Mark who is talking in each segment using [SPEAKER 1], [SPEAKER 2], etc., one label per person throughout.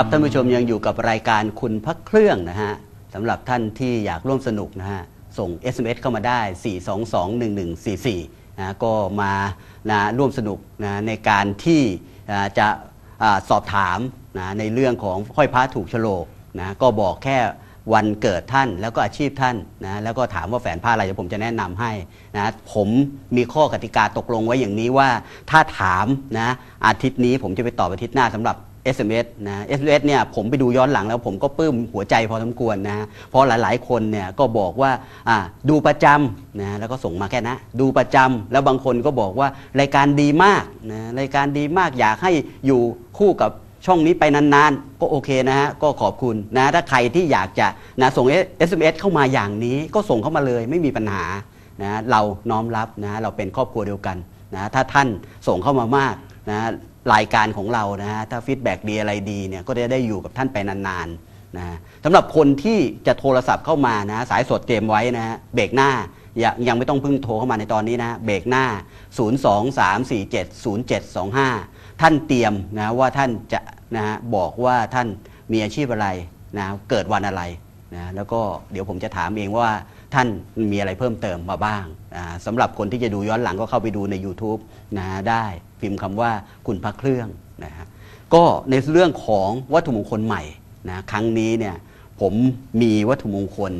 [SPEAKER 1] ครับท่านผู้ชมยังอยู่กับรายการคุณพักเครื่องนะฮะสำหรับท่านที่อยากร่วมสนุกนะฮะส่ง SMS เข้ามาได้ 4221144นะก็มานะร่วมสนุกนะในการที่จะอาสอบถามนะในเรื่องของห้อยพระถูกโฉลกนะก็บอกแค่วันเกิดท่านแล้วก็อาชีพท่านนะแล้วก็ถามว่าแฝนผ้าอะไรเดี๋ยวผมจะแนะนำให้นะผมมีข้อกติกาตกลงไว้อย่างนี้ว่าถ้าถามนะอาทิตย์นี้ผมจะไปตอบอาทิตย์หน้าสำหรับ SMS นะ SMS เนี่ยผมไปดูย้อนหลังแล้วผมก็ปลื้มหัวใจพอสมควรนะเพราะหลาย ๆ คนเนี่ยก็บอกว่าอ่าดูประจำนะแล้วก็ส่งมาแค่นะ ดูประจำแล้วบางคนก็บอกว่ารายการดีมากนะรายการดีมากอยากให้อยู่คู่กับช่องนี้ไปนานๆ ก็โอเคนะฮะ ก็ขอบคุณนะ ถ้าใครที่อยากจะนะส่ง SMS เข้ามาอย่างนี้ก็ส่งเข้ามาเลยไม่มีปัญหานะเราน้อมรับนะเราเป็นครอบครัวเดียวกันนะถ้าท่านส่งเข้ามามากนะ รายการของเรานะฮะถ้าฟีดแบ็ดีอะไรดีเนี่ยก็จะได้อยู่กับท่านไปนานๆนะสำหรับคนที่จะโทรศัพท์เข้ามานะสายสดเตรียมไว้นะฮะเบรกหน้ายังยังไม่ต้องเพิ่งโทรเข้ามาในตอนนี้นะเบรกหน้า 023470725 ท่านเตรียมนะว่าท่านจะนะฮะบอกว่าท่านมีอาชีพอะไรนะเกิดวันอะไร นะแล้วก็เดี๋ยวผมจะถามเองว่าท่านมีอะไรเพิ่มเติมมาบ้างนะสำหรับคนที่จะดูย้อนหลังก็เข้าไปดูใน YouTube นะได้พิมพ์คำว่าคุณพระเครื่องนะฮะก็ในเรื่องของวัตถุมงคลใหม่นะครั้งนี้เนี่ยผมมีวัตถุมงคล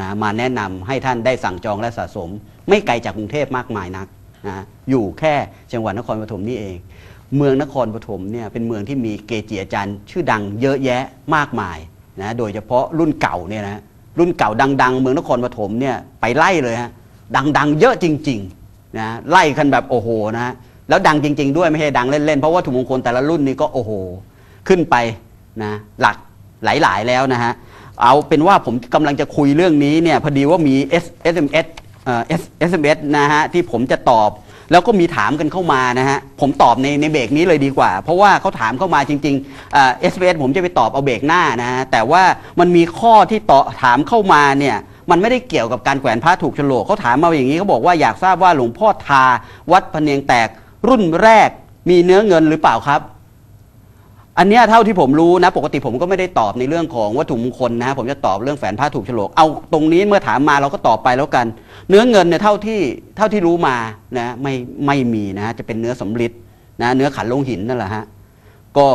[SPEAKER 1] นะมาแนะนำให้ท่านได้สั่งจองและสะสม ไม่ไกลจากกรุงเทพมากมายนักนะอยู่แค่จังหวัดนครปฐมนี่เอง เมืองนครปฐมเนี่ยเป็นเมืองที่มีเกจิอาจารย์ชื่อดังเยอะแยะมากมาย นะโดยเฉพาะรุ่นเก่าเนี่ยนะรุ่นเก่าดัง ๆ เมืองนครปฐมเนี่ยไปไล่เลยฮะดังๆ เยอะจริงๆนะไล่กันแบบโอ้โหนะแล้วดังจริง ๆ ด้วยไม่ใช่ดังเล่นๆเพราะว่าถุงมงคลแต่ละรุ่นนี้ก็โอ้โห ขึ้นไปนะหลักหลายๆแล้วนะฮะเอาเป็นว่าผมกำลังจะคุยเรื่องนี้เนี่ยพอดีว่ามี S SMS เอ่อ S SMS นะฮะที่ผมจะตอบ แล้วก็มีถามกันเข้ามานะฮะผมตอบในในเบรกนี้เลยดีกว่า เพราะว่าเขาถามเข้ามาจริงๆเอ่อผมจะไปตอบเอาเบรกหน้านะฮะแต่ว่ามันมีข้อที่ตอถามเข้ามาเนี่ยมันไม่ได้เกี่ยวกับการแขวนพระถูกโฉลกเขาถามมาอย่างนี้เขาบอกว่าอยากทราบว่าหลวงพ่อทาวัดพะเนียงแตกรุ่นแรกมีเนื้อเงินหรือเปล่าครับ อันเนี้ยเท่าที่ผมรู้นะ ปกติผมก็ไม่ได้ตอบในเรื่องของวัตถุมงคลนะผมจะตอบเรื่องแฝนผ้าถูกฉลกเอาตรงนี้เมื่อถามมาเราก็ตอบไปแล้วกัน เนื้อเงินเนี่ยเท่าที่เท่าที่รู้มานะไม่ไม่มีนะจะเป็นเนื้อสำริดนะเนื้อขันลงหินนั่นแหละฮะก็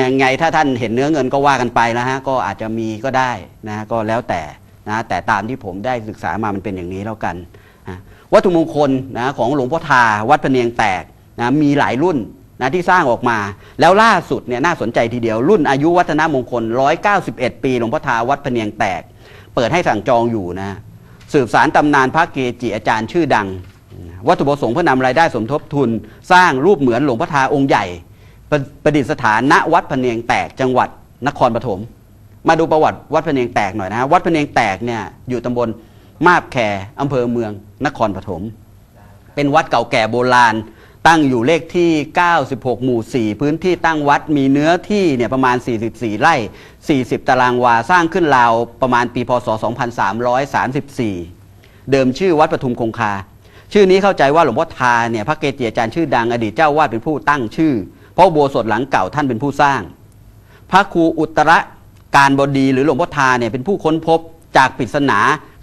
[SPEAKER 1] ยังไงถ้าท่านเห็นเนื้อเงินก็ว่ากันไปนะฮะก็อาจจะมีก็ได้นะก็แล้วแต่นะแต่ตามที่ผมได้ศึกษามามันเป็นอย่างนี้แล้วกันนะวัตถุมงคลนะของหลวงพ่อทาวัดพะเนียงแตกนะมีหลายรุ่น นะที่สร้างออกมา แล้วล่าสุดเนี่ยน่าสนใจทีเดียว รุ่นอายุวัฒนมงคล 191 ปีหลวงพ่อทาวัดพเนียงแตก เปิดให้สั่งจองอยู่นะ สืบสารตำนานพระเกจิอาจารย์ชื่อดัง วัตถุประสงค์เพื่อนำรายได้สมทบทุน สร้างรูปเหมือนหลวงพ่อทาองค์ใหญ่ ประดิษฐานณวัดพเนียงแตกจังหวัดนครปฐมมาดูประวัติวัดพเนียงแตกหน่อยนะ วัดพเนียงแตกเนี่ยอยู่ตำบลมาบแคอำเภอเมืองนครปฐมเป็นวัดเก่าแก่โบราณ ตั้งอยู่เลขที่ 96 หมู่ 4 พื้นที่ตั้งวัดมีเนื้อที่เนี่ยประมาณ 44 ไร่ 40 ตารางวา สร้างขึ้นราวประมาณปีพศ 2334 เดิมชื่อวัดปทุมคงคา ชื่อนี้เข้าใจว่าหลวงพ่อทาเนี่ยพระเกจิอาจารย์ชื่อดังอดีตเจ้าวาดเป็นผู้ตั้งชื่อ เพราะอุโบสถหลังเก่าท่านเป็นผู้สร้าง พระครูอุตระการบดีหรือหลวงพ่อทาเนี่ยเป็นผู้ค้นพบจากปริศนา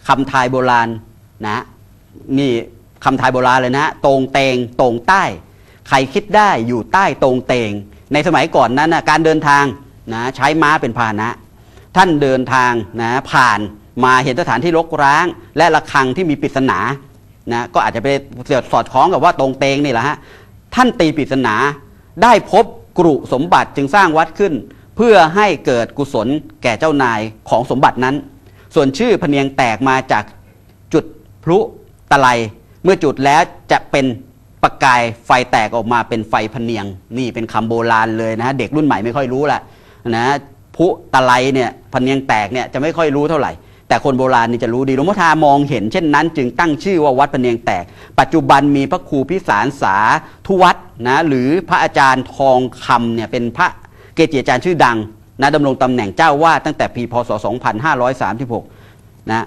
[SPEAKER 1] คำทายโบราณนะนี่ คำทยโบราณเลยนะตรงเตงตรงใต้ ใครคิดได้อยู่ใต้ตรงเตง ในสมัยก่อนนั้นนะการเดินทางนะใช้ม้าเป็นพาหนะ ท่านเดินทางนะผ่านมาเห็นสถานที่รกร้าง และระฆังที่มีปริศนานะก็อาจจะไปสอดคล้องกับว่าตรงเตงนี่แหละฮะท่านตีปริศนาได้พบกรุสมบัติจึงสร้างวัดขึ้น เพื่อให้เกิดกุศลแก่เจ้านายของสมบัตินั้น ส่วนชื่อพเนียงแตกมาจากจุดพลุตะไล เมื่อจุดแล้วจะเป็นประกายไฟแตกออกมาเป็นไฟพเนียง นี่เป็นคำโบราณเลยนะเด็กรุ่นใหม่ไม่ค่อยรู้ละนะพลุตะไลเนี่ยพเนียงแตกเนี่ยจะไม่ค่อยรู้เท่าไหร่ แต่คนโบราณนี่จะรู้ดีหลวงพ่อทามองเห็น เช่นนั้น จึงตั้งชื่อว่าวัดพเนียงแตก ปัจจุบันมีพระครูพิสารสาทุวัดนะหรือพระอาจารย์ทองคำเนี่ยเป็นพระเกจิอาจารย์ชื่อดังนะดำรงตำแหน่งเจ้าวาดตั้งแต่ปีพศ 2536นะ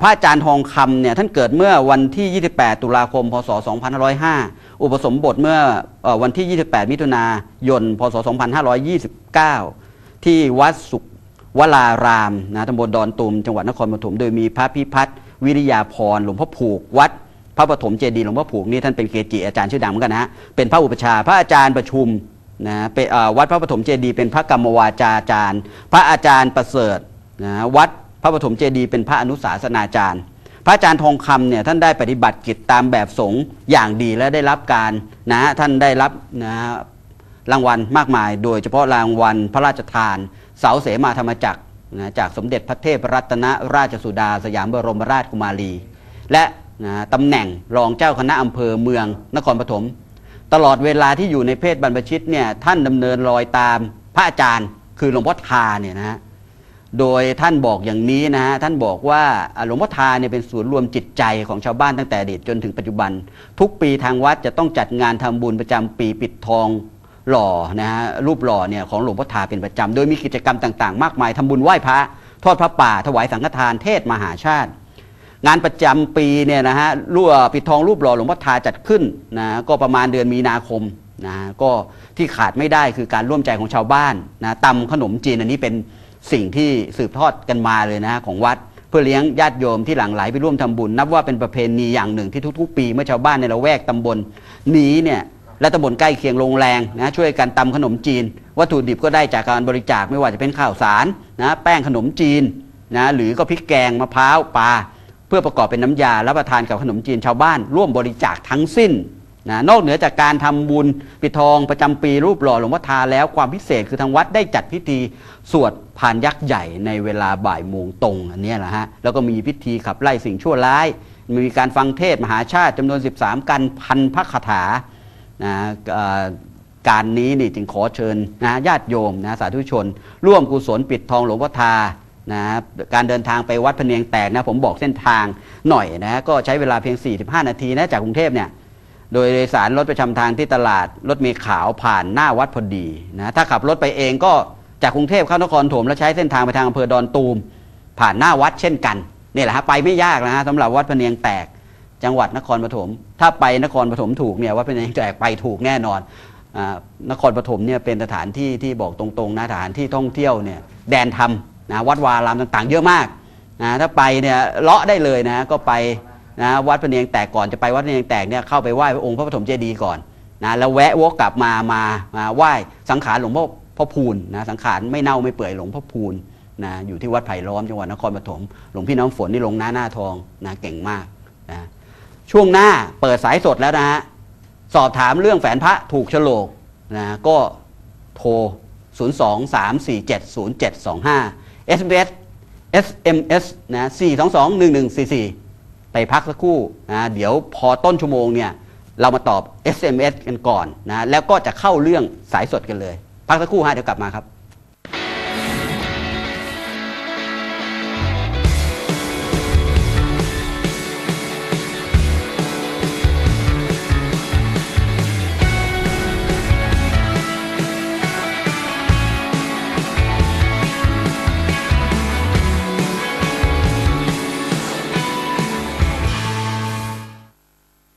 [SPEAKER 1] พระอาจารย์ทองคำเนี่ยท่านเกิดเมื่อวันที่ 28 ตุลาคม พศ 2505 อุปสมบทเมื่ออวันที่ 28 มิถุนายน พศ 2529 ที่วัดสุขวลารามนะตำบลดอนตูมจังหวัดนครปฐม โดยมีพระพิพัฒน์วิริยาพร หลวงพ่อผูก วัด พระปฐมเจดีย์หลวงพ่อผูกนี่ท่านเป็นเกจิอาจารย์ชื่อดังเหมือนกันนะฮะ เป็นพระอุปชาพระอาจารย์ประชุมนะเป็นวัดพระปฐมเจดีย์เป็นพระกรรมวาจาจารย์ พระอาจารย์ประเสริฐนะวัด พระปฐมเจดีย์เป็นพระอนุสาสนาจารย์ พระอาจารย์ทองคำเนี่ยท่านได้ปฏิบัติกิจตามแบบสงฆ์อย่างดีและได้รับการนะท่านได้รับนะฮะรางวัลมากมาย โดยเฉพาะรางวัลพระราชทาน เสาเสมาธรรมจักรนะจากสมเด็จพระเทพรัตนราชสุดา สยามบรมราชกุมารี และนะตำแหน่งรองเจ้าคณะอำเภอเมืองนครปฐมตลอดเวลาที่อยู่ในเพศบรรพชิตเนี่ยท่านดำเนินรอยตามพระอาจารย์คือหลวงพ่อทาเนี่ยนะฮะ โดยท่านบอกอย่างนี้นะฮะท่านบอกว่าหลวงพ่อทาเนี่ยเป็นศูนย์รวมจิตใจของชาวบ้านตั้งแต่อดีตจนถึงปัจจุบัน ทุกปีทางวัดจะต้องจัดงานทำบุญประจำปีปิดทองหล่อนะฮะรูปหล่อเนี่ยของหลวงพ่อทาเป็นประจำโดยมีกิจกรรมต่างๆ มากมายทำบุญไหว้พระ ทอดพระป่าถวายสังฆทานเทศมหาชาติ งานประจำปีเนี่ยนะฮะรูปปิดทองรูปหล่อหลวงพ่อทาจัดขึ้นนะก็ประมาณเดือนมีนาคมนะก็ที่ขาดไม่ได้คือการร่วมใจของชาวบ้านนะตำขนมจีนอันนี้เป็น สิ่งที่สืบทอดกันมาเลยนะของวัด เพื่อเลี้ยงญาติโยมที่หลั่งไหลไปร่วมทำบุญ นับว่าเป็นประเพณีอย่างหนึ่งที่ทุกๆ ปีเมื่อชาวบ้านในละแวกตำบลนี้เนี่ยและตำบลใกล้เคียงลงแรงนะช่วยกันตำขนมจีน วัตถุดิบก็ได้จากการบริจาคไม่ว่าจะเป็นข้าวสารนะแป้งขนมจีนนะหรือก็พริกแกงมะพร้าวปลาเพื่อประกอบเป็นน้ำยารับประทานกับขนมจีนชาวบ้าน ร่วมบริจาคทั้งสิ้น นะนอกเหนือจากการทำบุญปิดทองประจำปีรูปหล่อหลวงพ่อทาแล้วความพิเศษคือทางวัดได้จัดพิธีสวดพานยักษ์ใหญ่ในเวลาบ่ายโมงตรงอันนี้แหละฮะแล้วก็มีพิธีขับไล่สิ่งชั่วร้าย มีการฟังเทศมหาชาติจำนวน 13 กันพันพระคาถานะการนี้นี่จึงขอเชิญนะญาติโยมนะสาธุชน ร่วมกุศลปิดทองหลวงพ่อทานะการเดินทางไปวัดพะเนียงแตกนะผมบอกเส้นทางหน่อยนะก็ใช้เวลาเพียง 45 นาทีนะจากกรุงเทพเนี่ย โดยโดยสารรถประจำทางที่ตลาดรถเมล์ขาวผ่านหน้าวัดพอดีนะถ้าขับรถไปเองก็จากกรุงเทพเข้านครถมแล้วใช้เส้นทางไปทางอำเภอดอนตูม ผ่านหน้าวัดเช่นกันนี่แหละฮะไปไม่ยากนะฮะสำหรับวัดพะเนียงแตกจังหวัดนครปฐมถ้าไปนครปฐมถูกเนี่ยวัดพะเนียงแตกไปถูกแน่นอนอานครปฐมเนี่ยเป็นสถานที่ที่บอกตรงๆนะสถานที่ท่องเที่ยวเนี่ยแดนธรรมนะวัดวารามต่างๆ เยอะมากนะถ้าไปเนี่ยเลาะได้เลยนะก็ไป นะวัดพระเนียงแตกก่อนจะไปวัดพระเนียงแตกเนี่ยเข้าไปไหว้พระองค์พระปฐมเจดีย์ก่อนนะแล้วแวะวกกลับมามามาไหว้สังขารหลวงพ่อพ่อพูนนะสังขารไม่เน่าไม่เปื่อยหลวงพ่อพูนนะอยู่ที่วัดไผ่ล้อมจังหวัดนครปฐมหลวงพี่น้ำฝนนี่ลงหน้าหน้าทองนะเก่งมากนะช่วงหน้าเปิดสายสดแล้วนะฮะสอบถามเรื่องแฝนพระถูกโฉลกนะก็โทร 023470725 SMS SMS นะ4221144 ไปพักสักครู่นะเดี๋ยวพอต้นชั่วโมงเนี่ยเรามาตอบ SMS กันก่อนนะแล้วก็จะเข้าเรื่องสายสดกันเลย พักสักครู่ฮะเดี๋ยวกลับมาครับ